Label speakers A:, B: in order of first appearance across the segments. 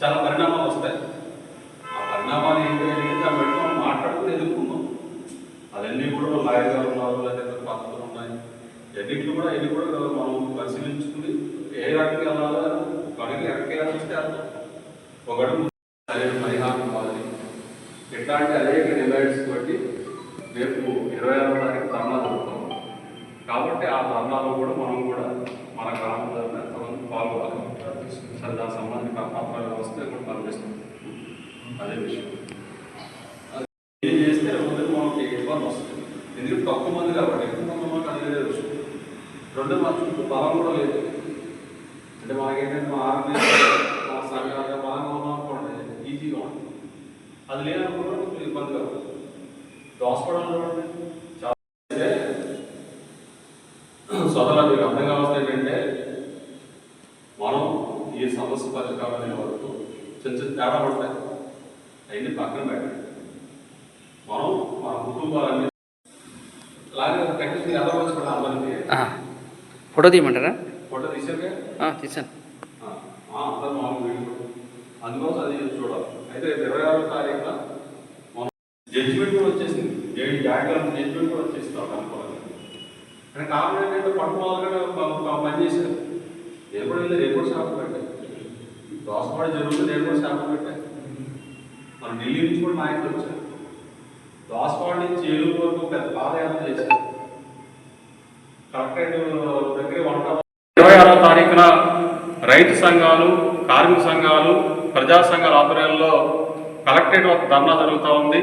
A: చాలా పరిణామాలు వస్తాయి. ఆ పరిణామాలు ఏంటి అనేది దాన్ని బట్టి మాట్లాడుకుని ఎదుర్కొన్నాం అవన్నీ కూడా లాయర్గా ఉన్నారు లేదా పద్ధతులు ఉన్నాయి. ఎన్నిట్లు కూడా ఇవి కూడా మనం పరిశీలించుకుని ఏ రకంగా వెళ్ళాలో ఒక అడుగు ఎక్కడికి వెళ్ళాలంటే వెళ్తాం ఒక అడుగు పరిహారం కావాలి. ఇట్లాంటి అనేక అదే విషయం. ఏం చేస్తే రేపు మనకి ఇబ్బంది వస్తుంది? ఎందుకంటే తక్కువ మంది కాబట్టి ఎక్కువ మంది మనకు అనేది విషయం. రెండు మన చుట్టూ బలం కూడా లేదు. అంటే మనకేంటంటే మా ఆర్మీ మా సంఘాలుగా బలంగా ఉన్నాం అనుకోండి ఈజీగా ఉంటుంది. అది లేనప్పుడు కొంచెం ఇబ్బందిగా ఉంటుంది. హాస్పిటల్ చూడండి చాలా సోదరులు మీకు అర్థం కావాల్సింది ఏంటంటే మనం ఈ సమస్య పరిష్కారం అనే వరకు చిన్న చిన్న తేడా పడతాయి. అవన్నీ పక్కన పెట్టండి. మనం మన కుటుంబాలన్నీ అలాగే ఎలా వచ్చి కూడా
B: ఆ, ఫోటో తీయమంటారా?
A: ఫోటో తీసాక
B: ఆ, తీసాను
A: అందరూ మామూలు వీడియో అందుకోసం అది చూడాలి. అయితే ఇరవై ఆరో తారీఖున మనం జడ్జిమెంట్ కూడా వచ్చేసింది. ఏడు జాగ్రత్త జడ్జిమెంట్ కూడా వాళ్ళకి అనుకోవాలి కానీ కారణం ఏంటంటే పట్టు పని చేశారు. నేను కూడా వెళ్ళి నేను కూడా షాప్ పెట్టాను. దోసపాడు జరుగుతుంది నేను కూడా షాప్ పెట్టాను. మన ఢిల్లీ నుంచి కూడా నాయకులు వచ్చారు. దోసపాడు నుంచి ఏలూరు వరకు పెద్ద పాదయాత్ర చేశారు. కలెక్టరేట్ దగ్గర వంట ఇరవై ఆరో తారీఖున రైతు సంఘాలు కార్మిక సంఘాలు ప్రజా సంఘాల ఆధ్వర్యంలో కలెక్టరేట్ వద్ద ధర్నా జరుగుతూ ఉంది.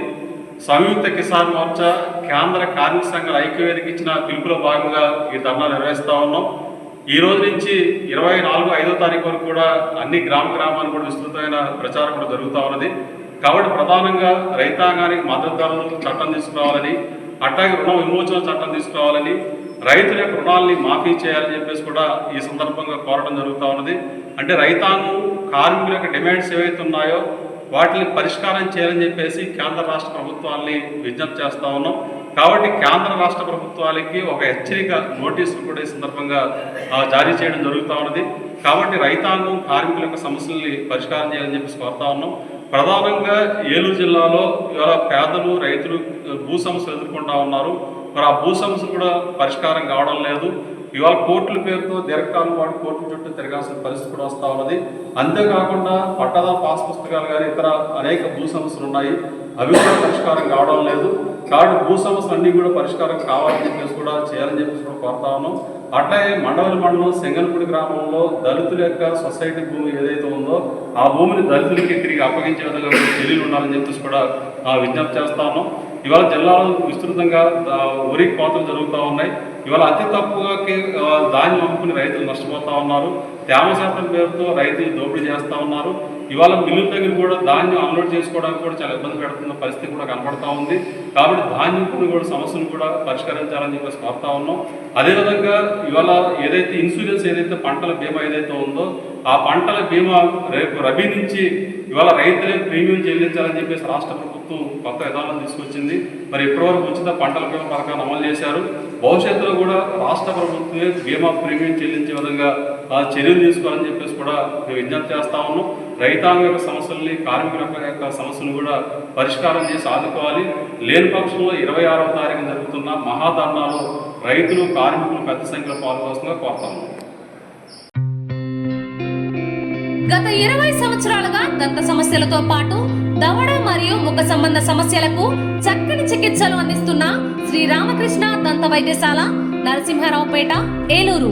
A: సంయుక్త కిసాన్ మోర్చా కేంద్ర కార్మిక సంఘాల ఐక్యవేదిక ఇచ్చిన పిలుపులో భాగంగా ఈ ధర్నా నిర్వహిస్తూ ఉన్నాం. ఈ రోజు నుంచి ఇరవై నాలుగు ఐదో తారీఖు వరకు కూడా అన్ని గ్రామ గ్రామాలు కూడా విస్తృతమైన ప్రచారం కూడా జరుగుతూ ఉన్నది. కాబట్టి ప్రధానంగా రైతాంగానికి మద్దతు ధరలు చట్టం తీసుకురావాలని అట్లాగే రుణ విమోచన చట్టం తీసుకురావాలని రైతుల యొక్క రుణాలని మాఫీ చేయాలని చెప్పేసి కూడా ఈ సందర్భంగా కోరడం జరుగుతూ ఉన్నది. అంటే రైతాంగం కార్మికుల యొక్క డిమాండ్స్ ఏవైతే ఉన్నాయో వాటిని పరిష్కారం చేయాలని చెప్పేసి కేంద్ర రాష్ట్ర ప్రభుత్వాల్ని విజ్ఞప్తి చేస్తూ ఉన్నాం. కాబట్టి కేంద్ర రాష్ట్ర ప్రభుత్వాలకి ఒక హెచ్చరిక నోటీసులు కూడా ఈ సందర్భంగా జారీ చేయడం జరుగుతూ ఉన్నది. కాబట్టి రైతాంగం కార్మికుల యొక్క సమస్యల్ని పరిష్కారం చేయాలని చెప్పేసి కోరుతా ఉన్నాం. ప్రధానంగా ఏలూరు జిల్లాలో ఇవాళ పేదలు రైతులు భూ సమస్యలు ఎదుర్కొంటా ఉన్నారు. మరి ఆ భూ సమస్య కూడా పరిష్కారం కావడం లేదు. ఇవాళ కోర్టుల పేరుతో దీర్ఘకాలం పాటు కోర్టు చుట్టూ తిరగాల్సిన పరిస్థితి కూడా వస్తూ ఉన్నది. అంతేకాకుండా పట్టాదారు పాస్ పుస్తకాలు కానీ ఇతర అనేక భూ సమస్యలు ఉన్నాయి. అవి కూడా పరిష్కారం కావడం లేదు. కాబట్టి భూ సమస్యలు అన్నీ కూడా పరిష్కారం కావాలని చెప్పేసి కూడా చేయాలని చెప్పేసి కూడా కోరుతా ఉన్నాం. అట్లాగే మండవలి మండలం సెంగల్పూడి గ్రామంలో దళితుల యొక్క సొసైటీ భూమి ఏదైతే ఉందో ఆ భూమిని దళితులకి తిరిగి అప్పగించే విధంగా చర్యలు ఉండాలని చెప్పేసి కూడా విజ్ఞప్తి చేస్తా ఉన్నాం. ఇవాళ జిల్లాలో విస్తృతంగా ఆ, వరి కోతలు జరుగుతూ ఉన్నాయి. ఇవాళ అతి తక్కువకి ధాన్యం అమ్ముకుని రైతులు నష్టపోతా ఉన్నారు. తేమ శాతం పేరుతో రైతులు దోపిడీ చేస్తూ ఉన్నారు. ఇవాళ మిల్లుల దగ్గర కూడా ధాన్యం అన్లోడ్ చేసుకోవడానికి కూడా చాలా ఇబ్బంది పెడుతున్న పరిస్థితి కూడా కనబడతా ఉంది. కాబట్టి ధాన్యం కూడా సమస్యను కూడా పరిష్కరించాలని చెప్పేసి కోరుతా ఉన్నాం. అదేవిధంగా ఇవాళ ఏదైతే ఇన్సూరెన్స్ ఏదైతే పంటల బీమా ఏదైతే ఉందో ఆ పంటల బీమా రేపు రబీ నుంచి ఇవాళ రైతులే ప్రీమియం చెల్లించాలని చెప్పేసి రాష్ట్ర ప్రభుత్వం కొత్త విధానం తీసుకొచ్చింది. మరి ఇప్పటివరకు ఉచిత పంటల బీమా పథకాన్ని అమలు చేశారు. భవిష్యత్తులో కూడా రాష్ట్ర ప్రభుత్వమే బీమా ప్రీమియం చెల్లించే విధంగా ఆ చర్యలు తీసుకోవాలని చెప్పేసి కూడా మేము విజ్ఞప్తి చేస్తా ఉన్నాం. రైతాంగ యొక్క సమస్యల్ని కార్మికుల యొక్క సమస్యను కూడా పరిష్కారం చేసి ఆదుకోవాలి. లేని పక్షంలో ఇరవై ఆరవ తారీఖు జరుగుతున్న మహాధర్నాలో రైతులు కార్మికులు పెద్ద సంఖ్యలో పాల్గొవలసిందిగా కోరుతాము
C: గత ఇరవై సంవత్సరాలుగా దంత సమస్యలతో పాటు దవడ మరియు ముఖ సంబంధ సమస్యలకు చక్కని చికిత్సలు అందిస్తున్న శ్రీ రామకృష్ణ దంత వైద్యశాల నరసింహారావుపేట ఏలూరు.